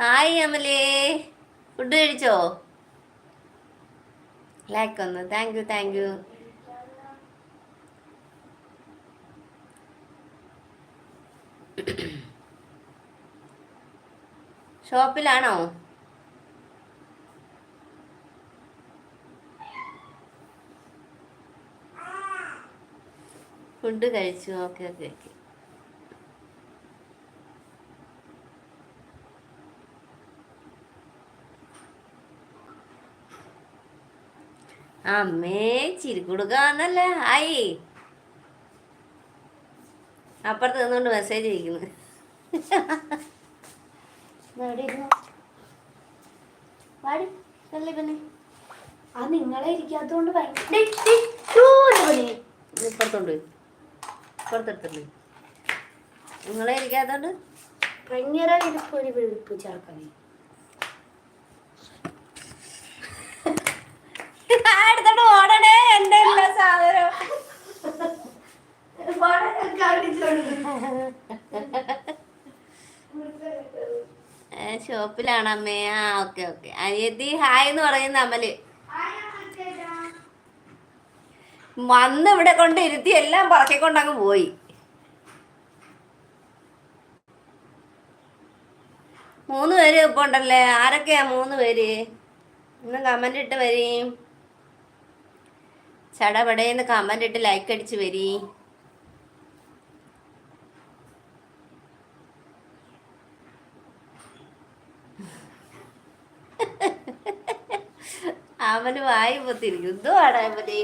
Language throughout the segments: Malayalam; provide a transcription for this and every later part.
ഹായ് അമലേ. ഫുഡ് കഴിച്ചോ? ലൈക്ക് ഒന്ന്. താങ്ക് യു താങ്ക് യു ഷോപ്പിലാണോ? ഫുഡ് കഴിച്ചു. Okay okay okay. അമ്മേ ചിരിക്കുടുക്കാന്നല്ലേ. ഹായ്. അപ്പുറത്ത് നിന്നുകൊണ്ട് മെസ്സേജ് അയക്കുന്നു. ആ നിങ്ങളെ ഇരിക്കാത്തോണ്ട് ഭയങ്കര ഇപ്പുറത്തോണ്ട്. ഇപ്പുറത്തെടുത്തോണ്ട്. നിങ്ങളെ ഇരിക്കാത്തോണ്ട് ഭയങ്കര വെളുപ്പ് ചേർക്കണേ എടുത്തോണ്ട് ഓടണേ ഷോപ്പിലാണ് അമ്മേ? ആ ഓക്കെ ഓക്കെ. അനിയത്തി ഹായ് എന്ന് പറയുന്ന അമൽ. വന്ന് ഇവിടെ കൊണ്ട് ഇരുത്തി എല്ലാം പറക്കിക്കൊണ്ട് അങ്ങ് പോയി. മൂന്ന് പേര് ഇപ്പൊ ഉണ്ടല്ലേ? ആരൊക്കെയാ മൂന്ന് പേര്? ഇന്ന് കമന്റ് ഇട്ട് വരീ. ചടപടേന്ന് കമന്റ് ഇട്ട് ലൈക്ക് അടിച്ച് വരീ. അവന് വായി പൊത്തിരിക്കും എന്തുവാണ് അവന്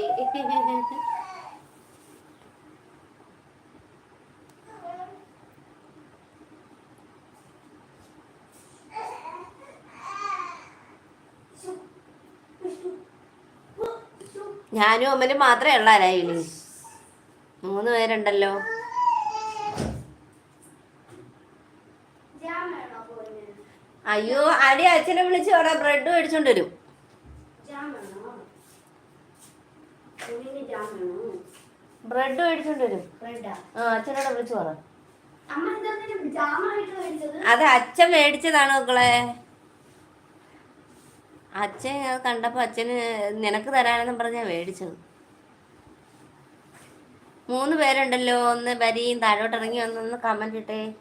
ഞാനും അമ്മലും മാത്രമേ ഉള്ള ലൈവിൽ മൂന്ന് പേരുണ്ടല്ലോ. അയ്യോ അടി അച്ഛനെ വിളിച്ച് അവിടെ ബ്രെഡ് മേടിച്ചോണ്ട് വരും. ബ്രെഡ് മേടിച്ചോണ്ട് വരും. ആ അച്ഛനോട് വിളിച്ചു പറ. അത് അച്ഛൻ മേടിച്ചതാണ് മക്കളെ. അച്ഛൻ അത് കണ്ടപ്പോ അച്ഛന് നിനക്ക് തരാനെന്നും പറഞ്ഞാ മേടിച്ചത്. മൂന്ന് പേരുണ്ടല്ലോ ഒന്ന് വരിയും താഴോട്ട് ഇറങ്ങി വന്നൊന്ന് കമന്റ് ഇട്ടേ.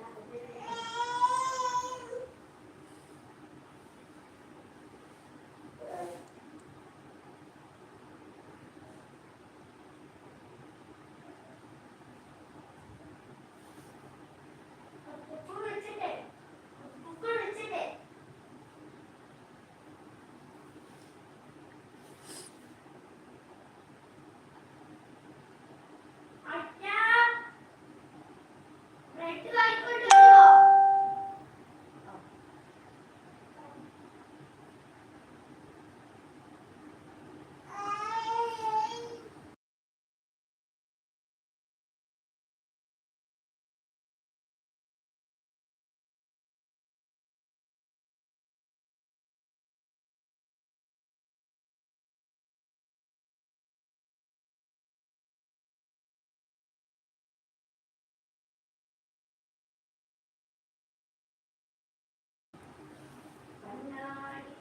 night.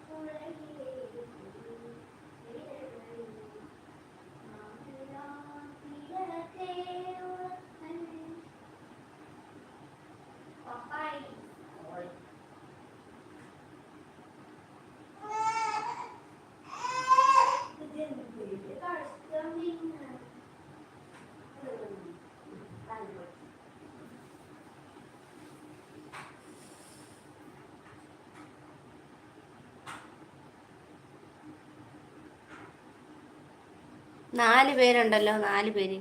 നാല് പേരുണ്ടല്ലോ നാല് പേര്.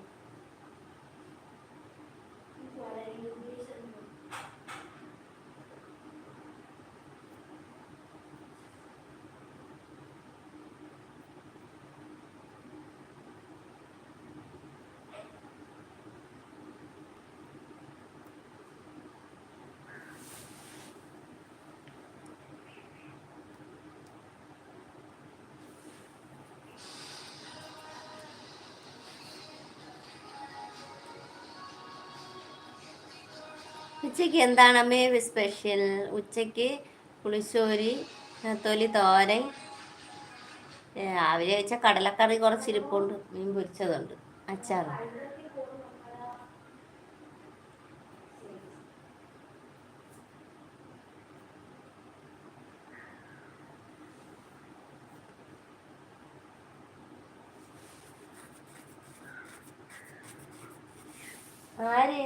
ഉച്ചയ്ക്ക് എന്താണ് അമ്മേ സ്പെഷ്യൽ ഉച്ചയ്ക്ക് പുളിശ്ശോരി തൊലി തോരൻ. രാവിലെ വെച്ച കടലക്കറി കുറച്ച് ഇരിപ്പുണ്ട്. മീൻ പൊരിച്ചതുണ്ട്. അച്ചാറ് ആര്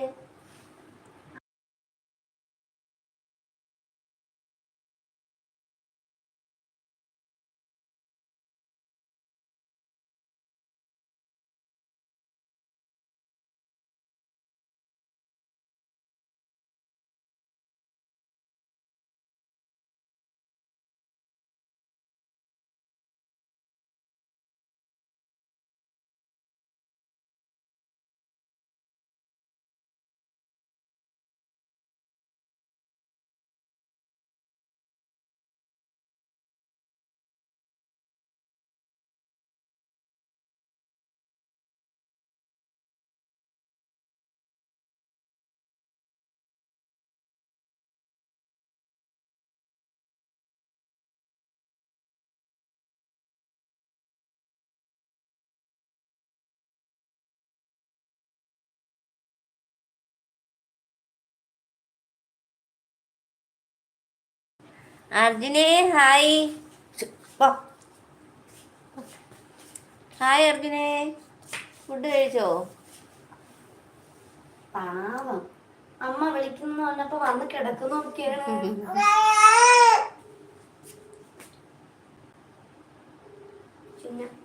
അർജുനെ ഹായ്. ഹായ് അർജുനെ. ഫുഡ് കഴിച്ചോ? പാവം. അമ്മ വിളിക്കുന്നു പറഞ്ഞപ്പോ വന്ന് കിടക്കുന്നു നോക്കിയാണ്. പിന്നെ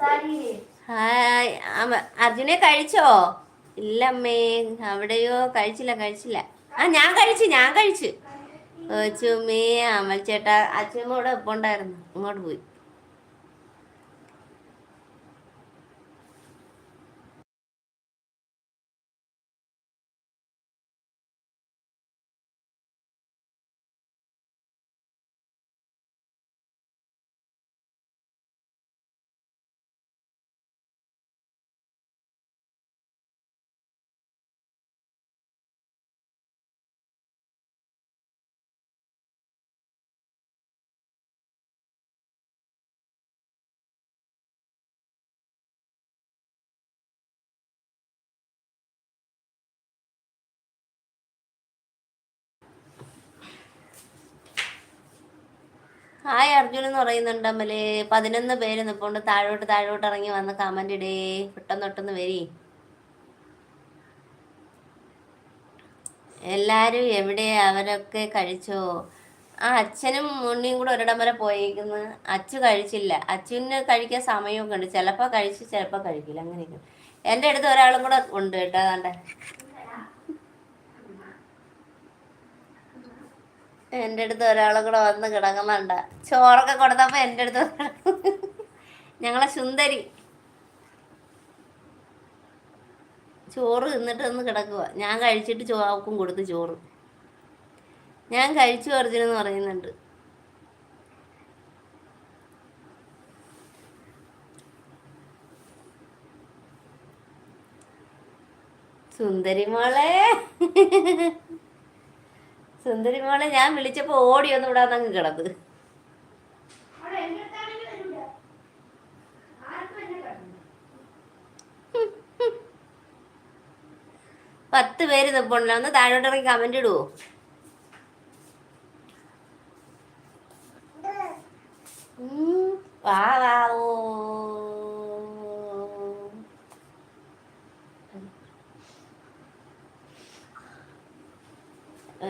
ഹായ് അർജുനെ കഴിച്ചോ? ഇല്ല അമ്മേ അവിടെയോ? കഴിച്ചില്ല കഴിച്ചില്ല. ആ ഞാൻ കഴിച്ചു ഞാൻ കഴിച്ചു. ചുമ്മേ അമൽ ചേട്ടാ അച്ഛമ്മ ഇവിടെ ഒപ്പം ഉണ്ടായിരുന്നു ഇങ്ങോട്ട് പോയി. ഹായ് അർജുൻ എന്ന് പറയുന്നുണ്ട് അമ്മൽ പതിനൊന്ന് പേര് നിപ്പോണ്ട്. താഴോട്ട് താഴോട്ട് ഇറങ്ങി വന്ന് കമന്റ് ഇടേ. പെട്ടെന്ന് പെട്ടെന്ന് വരി. എല്ലാരും എവിടെ? അവരൊക്കെ കഴിച്ചോ? ആ അച്ഛനും മുണ്ണിയും കൂടെ ഒരിടം വരെ പോയേക്കുന്നു. അച്ഛ കഴിച്ചില്ല. അച്ഛന് കഴിക്കാൻ സമയമൊക്കെ ഉണ്ട്. ചിലപ്പോൾ കഴിച്ചു ചിലപ്പോൾ കഴിക്കില്ല. അങ്ങനെയൊക്കെ. എന്റെ അടുത്ത് ഒരാളും കൂടെ ഉണ്ട് കേട്ടോ. അതാണ്ട് എന്റെ അടുത്ത് ഒരാളും കൂടെ വന്ന് കിടക്കുന്നുണ്ട്. ചോറൊക്കെ കൊടുത്തപ്പോൾ എന്റെ അടുത്ത് ഞങ്ങളെ സുന്ദരി. ചോറ് തിന്നിട്ട് ഒന്ന് കിടക്കുക ഞാൻ കഴിച്ചിട്ട് ചോക്കും കൊടുത്ത് ചോറ്. ഞാൻ കഴിച്ചു അർജുനെന്ന് പറയുന്നുണ്ട്. സുന്ദരി മോളെ. സുന്ദരി മോളെ ഞാൻ വിളിച്ചപ്പോ ഓടി ഒന്നും ഇവിടെ അങ്ങ് കിടന്ന്. പത്ത് പേര് നിപ്പുണ്ടല്ലോ. ഒന്ന് താഴോട്ട് ഇറങ്ങി കമന്റ് ഇടുവോ? വാ വാ ഓ.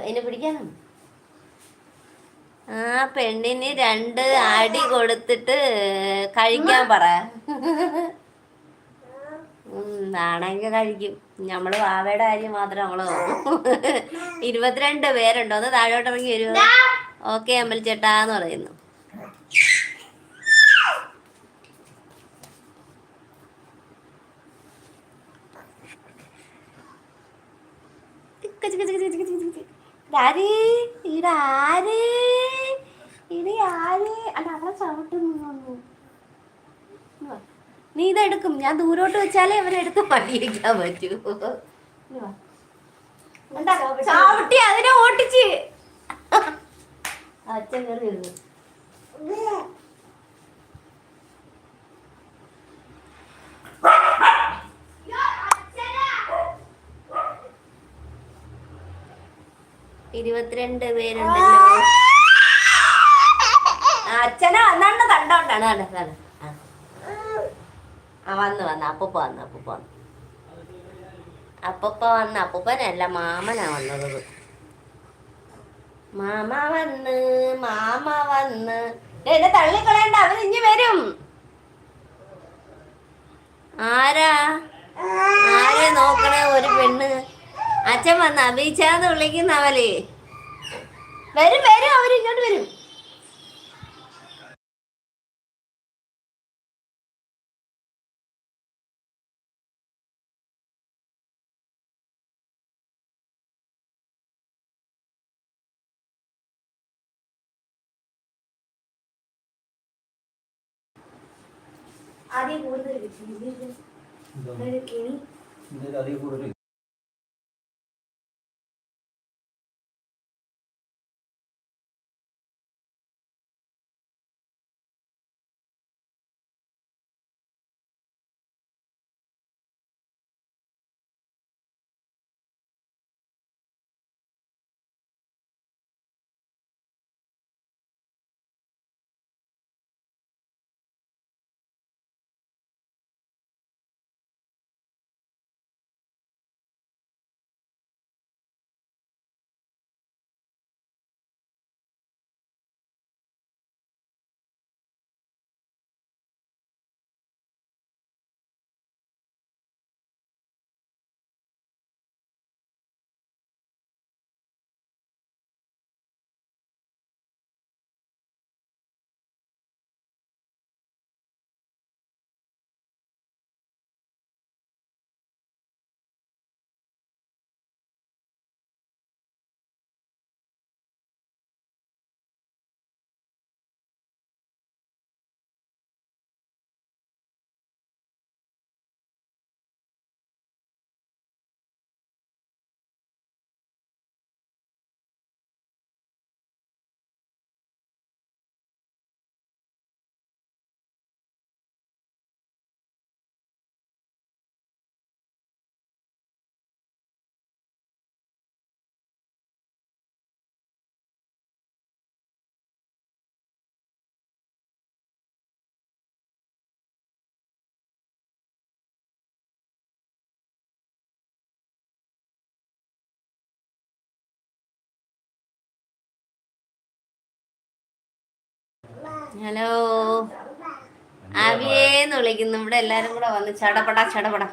എന്നെ പിടിക്കാനോ? ആ പെണ്ണിന് രണ്ട് അടി കൊടുത്തിട്ട് കഴിക്കാൻ പറ. നാണെങ്കിൽ കഴിക്കും. നമ്മൾ വാവയുടെ കാര്യം മാത്രം നമ്മൾ ഇരുപത്തിരണ്ട് പേരുണ്ടോ? ഒന്ന് താഴോട്ട് ഇറങ്ങി വരുമോ ഓക്കെ അമ്പലിച്ചേട്ടാന്ന് പറയുന്നു. ഇതാര്? ഇതാര്? ഇത് ആര്? അല്ല അവളെ ചവിട്ടുന്നു നീ ഇതെടുക്കും ഞാൻ ദൂരോട്ട് വെച്ചാലേ അവരെടുത്ത് പണിയിക്കാൻ പറ്റൂ. ചവിട്ടി അതിനെ ഓട്ടിച്ച്. അച്ഛൻ കയറി ഇരുപത്തിരണ്ട് പേരുണ്ടല്ലോ. അച്ഛനെ വന്നാണ്ട് കണ്ടോണ്ടാണ്. കണ്ട കണ്ട ആ. വന്ന് വന്ന്. അപ്പൂപ്പ വന്ന് അപ്പൂപ്പ വന്ന്. അപ്പൂപ്പ വന്ന്. അപ്പൂപ്പനല്ല മാമനാ വന്നത്. മാമ വന്ന് മാമ വന്ന്. എന്നെ തള്ളിക്കളയണ്ട. അവൻ ഇനി വരും. ആരാ? ആരെ നോക്കണേ ഒരു പെണ്ണ്? അച്ഛൻ വന്ന അഭിച്ചാന്ന് വിളിക്കുന്ന അവലേ. വരും വരും അവരിങ്ങോട്ട് വരും. ആദ്യം കൂടുതൽ കിട്ടി. കൂടുതൽ ഹലോ അവിയേന്ന് വിളിക്കുന്നു. ഇവിടെ എല്ലാരും കൂടെ വന്ന് ചടപട ചടപട.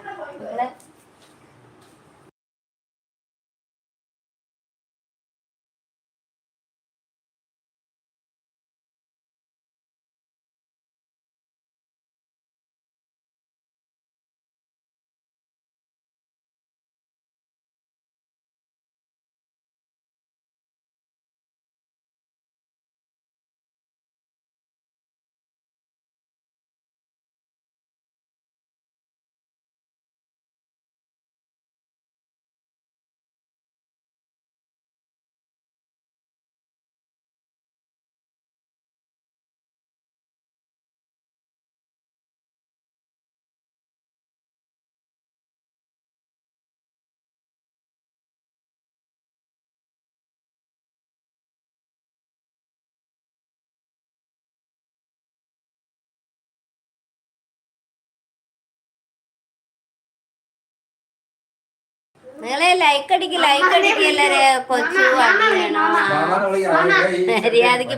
ലൈക്ക് അടിക്ക് ലൈക്ക് അടിക്ക് എല്ലാരെ കൊച്ചു പൊന്നെ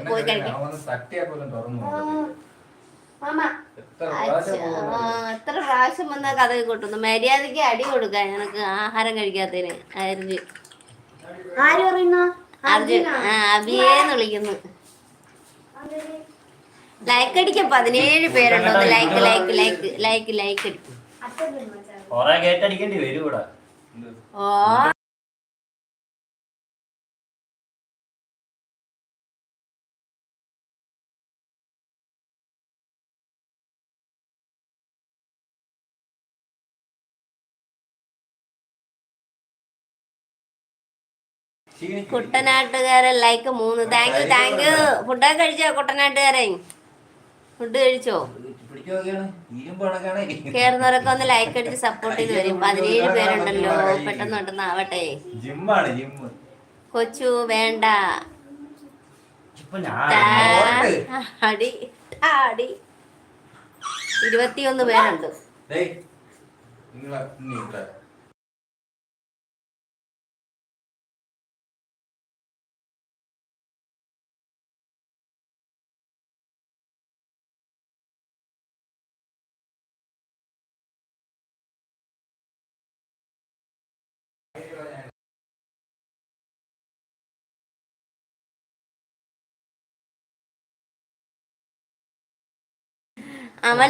പോയി കഴിക്കാം എത്ര അച്ഛ, പ്രാവശ്യം വന്നാ കഥ കൊട്ടുന്നു? മര്യാദയ്ക്ക് അടി കൊടുക്കാൻ എനക്ക് ആഹാരം കഴിക്കാത്തതിന്. പറയുന്നു? അർജുൻ ആ അഭിയേന്ന് വിളിക്കുന്നു. ലൈക്ക് അടിക്ക. പതിനേഴ് പേരുണ്ടോ. Like like like like like അടിക്കും. ഓ. കുട്ടനാട്ടുകാരൻ ലൈക്ക് മൂന്ന്. താങ്ക് യു താങ്ക് യു ഫുഡൊക്കെ കഴിച്ചോ കുട്ടനാട്ടുകാരൻ? ഫുഡ് കഴിച്ചോ. കേറുന്നവരൊക്കെ ഒന്ന് ലൈക്ക് അടിച്ച് സപ്പോർട്ട് ചെയ്ത് വരും. പതിനേഴ് പേരുണ്ടല്ലോ. പെട്ടെന്ന് ഉണ്ടെന്ന് ആവട്ടെ. കൊച്ചു വേണ്ട. അടി അടി. ഇരുപത്തിയൊന്ന് പേരുണ്ട്.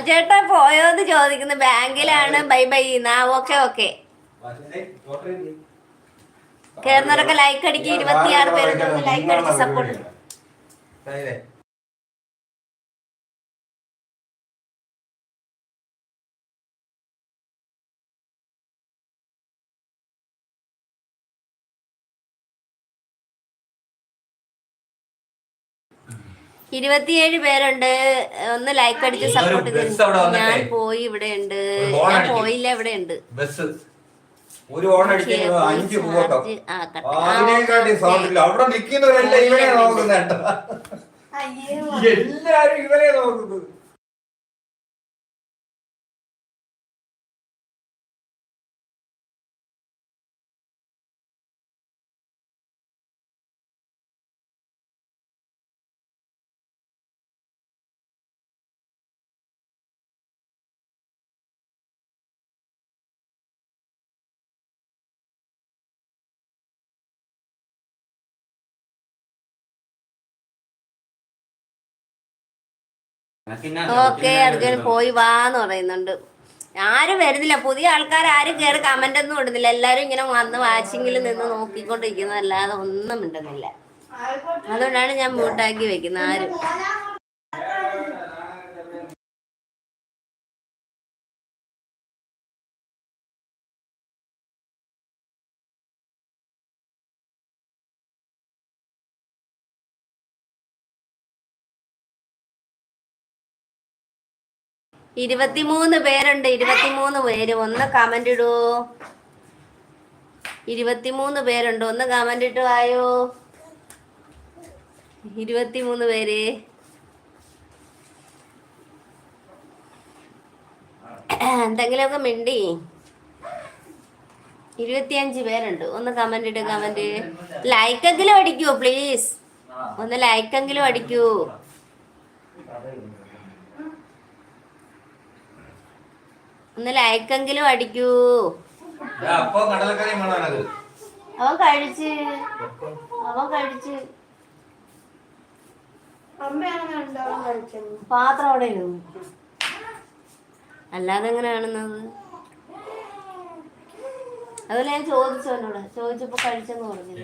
ഡേയ് നിങ്ങളെ പോയോ എന്ന് അമൽ ചോദിക്കുന്നു. ബാങ്കിലാണ്. Bye bye. എന്നാ ഓക്കെ ഓക്കെ. കേറുന്നവരൊക്കെ ലൈക്ക് അടിക്കുക ഇരുപത്തിയാറ് പേരൊക്കെ ലൈക്ക് അടിച്ച് സപ്പോർട്ട് ഇരുപത്തിയേഴ് പേരുണ്ട്. ഒന്ന് ലൈക്ക് അടിച്ച് സപ്പോർട്ട് വന്നിട്ടേ. ഞാൻ പോയി ഇവിടെ ഉണ്ട് ഞാൻ പോയില്ല ഇവിടെ ഉണ്ട് ബസ് ഒരു ഓൺ അഞ്ച് അതിനെക്കാട്ടി സൗണ്ട് ഇല്ല അവിടെ നിൽക്കുന്നവരെല്ലാം ഇവനെ എല്ലാരും ഇവനെ നോക്കുന്നത്. ഓക്കെ അർജുൻ പോയി വാ എന്ന് പറയുന്നുണ്ട്. ആരും വരുന്നില്ല. പുതിയ ആൾക്കാർ ആരും കയറി കമന്റ് ഒന്നും ഇടുന്നില്ല. എല്ലാരും ഇങ്ങനെ വന്ന് വാച്ചിങ്ങിൽ നിന്ന് നോക്കിക്കൊണ്ടിരിക്കുന്നതല്ലാതെ ഒന്നും മിണ്ടുന്നില്ല. അതുകൊണ്ടാണ് ഞാൻ മ്യൂട്ടാക്കി വെക്കുന്നത്. ആരും ഇരുപത്തിമൂന്ന് പേരുണ്ട്. ഇരുപത്തിമൂന്ന് പേര്. ഒന്ന് കമന്റ് ഇടൂ. ഇരുപത്തിമൂന്ന് പേരുണ്ട്. ഒന്ന് കമന്റ് ഇട്ടു ആയോ? ഇരുപത്തിമൂന്ന് പേര്. എന്തെങ്കിലുമൊക്കെ മിണ്ടി. ഇരുപത്തിയഞ്ച് പേരുണ്ട്. ഒന്ന് കമന്റ് ഇട്ട് കമന്റ് ലൈക്കെങ്കിലും അടിക്കൂ പ്ലീസ് ഒന്ന് ലൈക്കെങ്കിലും അടിക്കൂ. ഒന്ന് ലൈക്കെങ്കിലും അടിക്കൂ. അവൻ കഴിച്ച്. അവൻ കഴിച്ച്. പാത്രം അവിടെ അല്ലാതെ എങ്ങനെയാണെന്നത്? അതുപോലെ ഞാൻ ചോദിച്ചു എന്നോട് ചോദിച്ചപ്പോ കഴിച്ചെന്ന് പറഞ്ഞു.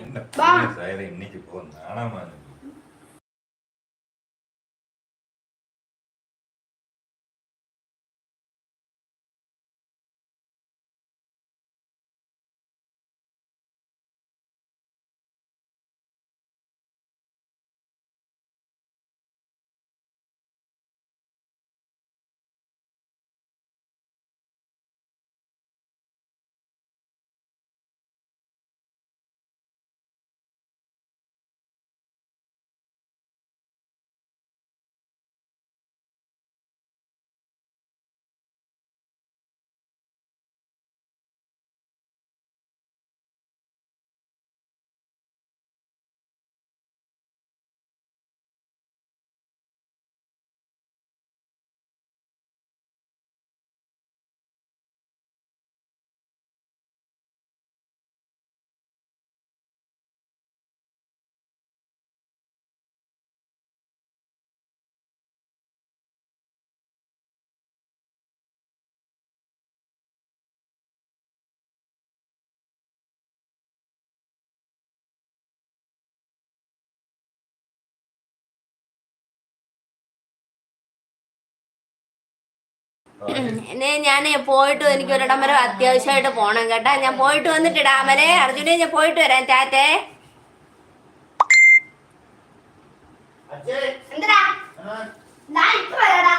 ഞാൻ പോയിട്ട് എനിക്ക് ഒരിടം വരെ അത്യാവശ്യമായിട്ട് പോണം കേട്ടാ. ഞാൻ പോയിട്ട് വന്നിട്ട് ഇടാമലേ അർജുനെ ഞാൻ പോയിട്ട് വരാം. ടാറ്റേ. അച്ഛേ എന്തിനാ? ഇപ്പൊ വരാടാ.